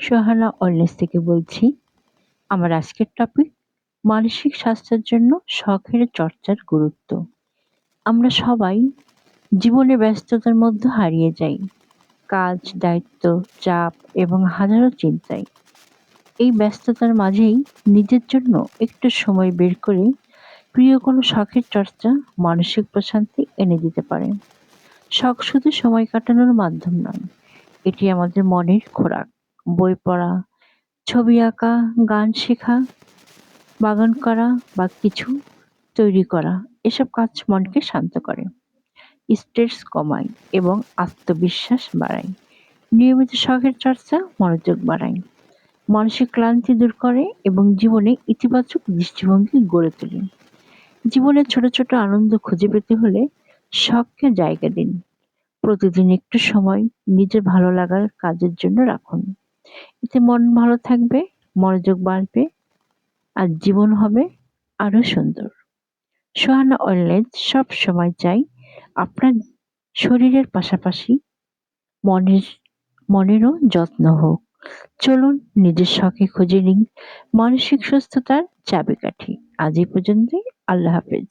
Sohana wellness থেকে বলছি, আমার আজকের টপিক মানসিক স্বাস্থ্যের জন্য শখের চর্চার গুরুত্ব। আমরা সবাই জীবনে ব্যস্ততার মধ্যে হারিয়ে যাই। কাজ, দায়িত্ব, চাপ এবং হাজারো চিন্তায় এই ব্যস্ততার মাঝেই নিজের জন্য একটু সময় বের করে প্রিয় কোনো শখের চর্চা মানসিক প্রশান্তি এনে দিতে পারে। শখ শুধু সময় কাটানোর মাধ্যম নয়, এটি আমাদের মনের খোরাক। বই পড়া, ছবি আঁকা, গান শেখা, বাগান করা বা কিছু তৈরি করা, এসব কাজ মনকে শান্ত করে। স্ট্রেস কমায় এবং আত্মবিশ্বাস বাড়ায়। নিয়মিত শখের চর্চা মনোযোগ বাড়ায়। মানসিক ক্লান্তি দূর করে এবং জীবনে ইতিবাচক দৃষ্টিভঙ্গি গড়ে তোলে। জীবনে ছোট ছোট আনন্দ খুঁজে পেতে হলে শখকে জায়গা দিন। প্রতিদিন একটু সময় নিজের ভালো লাগার কাজের জন্য রাখুন। এতে মন ভালো থাকবে, মনোযোগ বাড়বে আর জীবন হবে আরও সুন্দর। সোহানা অনলাইন সব সময় চাই আপনার শরীরের পাশাপাশি মনের, মনেরও যত্ন হোক। চলুন নিজের শখে খুঁজে নিন মানসিক সুস্থতার চাবিকাঠি। আজ এই পর্যন্তই। আল্লাহ হাফেজ।